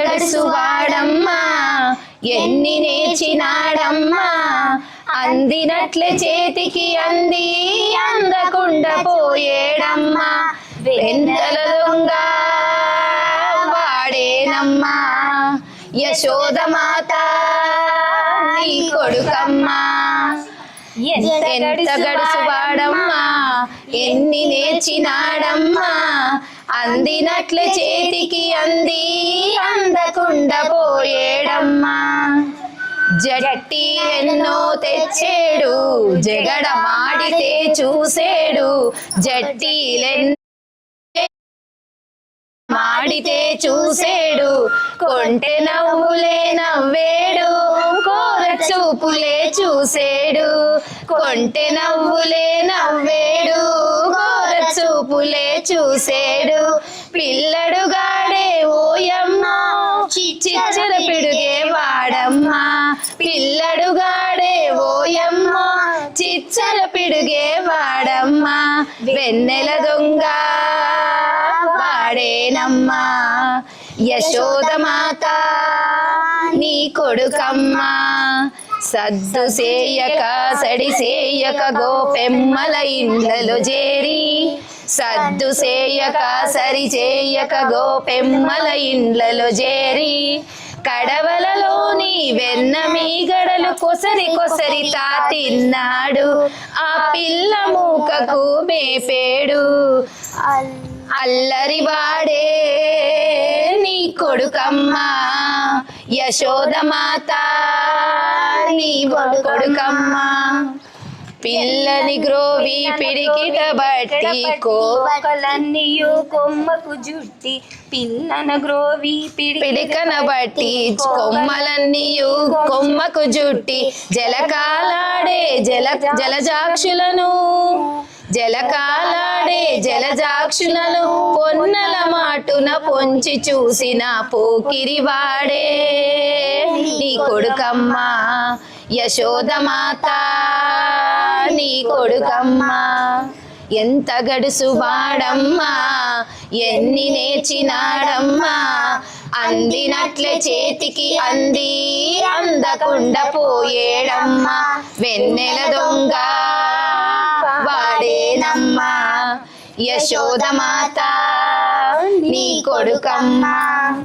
గడుసు వాడమ్మా ఎన్ని నేర్చినాడమ్మా. అందినట్లే చేతికి అంది అందకుండా పోయేడమ్మా. వెన్నెల దొంగ వాడేనమ్మా. యశోదమాత నీ కొడుకమ్మా. ఎంత గడుసు వాడమ్మా? ఎన్ని నేర్చినాడమ్మా? అందినట్లే చేతికి అంది అందకుండా పోయేడమ్మా. జట్టి ఎన్నో తెచ్చేడు జగడ మాడితే చూసేడు జట్టీలెన్నో మాడితే చూసేడు కొంటె నవ్వులే నవ్వేడు కోర చూపులే చూసేడు కొంటె నవ్వులే నవ్వేడు కోర చూపులే చూసేడు. పిల్లడుగాడే ఓయమ్మ చిచ్చర పిడుగే వాడమ్మా. పిల్లడుగాడే ఓయమ్మ చిచ్చర పిడుగే వాడమ్మా. వెన్నెల దొంగ కొడుకమ్మా యశోదమాత నీ కొడుకమ్మా సద్దు సేయక సడి సేయక గోపెమ్మల ఇండ్లలో చేరి సద్దు సేయక సరి చేయక గోపెమ్మల ఇండ్లలో చేరి కడవలలోని వెన్న మీగడలు కొసరి కొసరి తాతిన్నాడు ఆ పిల్ల మూకకు మేపేడు. అల్లరి వాడే నీ కొడుకమ్మా యశోద మాత నీ కొడుకమ్మా. పిల్లని గ్రోవి పిడికిట బట్టి కో కోకలన్నీయు కొమ్మకు జుట్టి పిల్లన గ్రోవి పిడి పిడికన బట్టి కొమ్మలన్నీయు కొమ్మకు జుట్టి జలకాలాడే జల జలజాక్షులను జలకాలాడే జలజాక్షులను పొన్నల మాటున పొంచి చూసిన పోకిరి వాడే నీ కొడుకమ్మా యశోదమాత నీ కొడుకమ్మా ఎంత గడుసు వాడమ్మా ఎన్ని నేర్చినాడమ్మా అందినట్లే చేతికి అంది అందకుండా పోయేడమ్మా వెన్నెల దొంగ వాడేనమ్మా. యశోద మాత నీ కొడుకమ్మా.